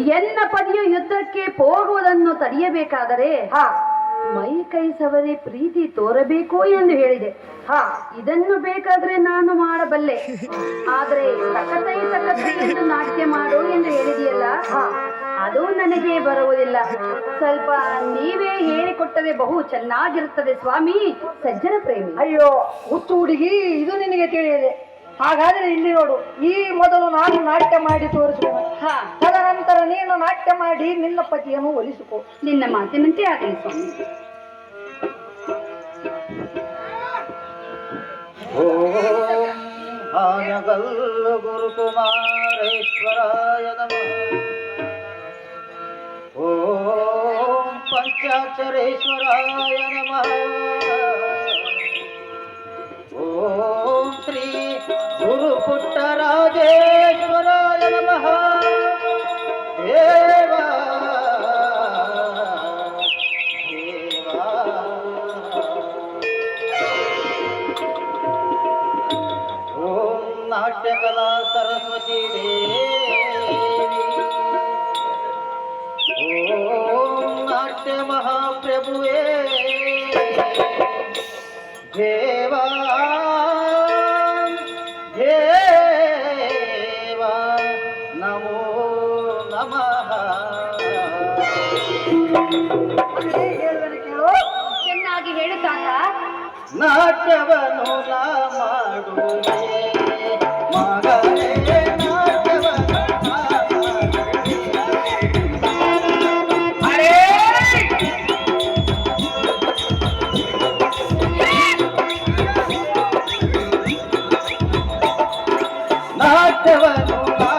ಎನ್ನ ಪದಿಯು ಯುದ್ಧಕ್ಕೆ ಹೋಗುವುದನ್ನು ತಡೆಯಬೇಕಾದರೆ ಹಾ. ಮೈ ಕೈ ಸವರಿ ಪ್ರೀತಿ ತೋರಬೇಕು ಎಂದು ಹೇಳಿದೆ. ಹ. ಇದನ್ನು ಬೇಕಾದ್ರೆ ನಾನು ಮಾಡಬಲ್ಲೆ. ಆದ್ರೆ ಸಕತೈ ಸಕತೈ ಎಂದು ನಾಟ್ಯ ಮಾಡು ಎಂದು ಹೇಳಿದೆಯಲ್ಲ? ಹಾ. ಅದು ನನಗೆ ಬರುವುದಿಲ್ಲ. ಸ್ವಲ್ಪ ನೀವೇ ಹೇಳಿಕೊಟ್ಟರೆ ಬಹು ಚೆನ್ನಾಗಿರುತ್ತದೆ ಸ್ವಾಮಿ. ಸಜ್ಜನ ಪ್ರೇಮಿ. ಅಯ್ಯೋ ಹುಚ್ಚು ಹುಡುಗಿ ಇದು ನಿನಗೆ ತಿಳಿಯದೆ ಹಾಗಾದ್ರೆ ಇಲ್ಲಿ ನೋಡು ಈ ಮೊದಲು ನಾನು ನಾಟ್ಯ ಮಾಡಿ ತೋರಿಸುವ ಹಾ. ತದನಂತರ ನೀನು ನಾಟ್ಯ ಮಾಡಿ ನಿನ್ನ ಪತಿಯನ್ನು ಒಲಿಸಿಕೊ. ನಿನ್ನ ಮಾತಿನಂತೆ ಆಗಲಿ ಸ್ವಾಮಿ. ಓ ಆನಗಲ್ಲು ಗುರುಕುಮಾರೇಶ್ವರಾಯ ನಮಃ. ಓಂ ಪಂಚಾಕ್ಷರೇಶ್ವರಾಯ ನಮಃ. ನಾಟ್ಯಕಲಾ ಸರಸ್ವತಿ ಓಂ ನಾಟ್ಯ ಮಹಾಪ್ರಭುವೇ. ದೇವಾ ದೇವಾ ನಮೋ ನಮಃ. ಚೆನ್ನಾಗಿ ಹೇಳುತ್ತಾತ ನಾಟ್ಯವನ್ನು ನಾ ಮಾಡುವೆ. ನಾಟ್ಯವನ್ನು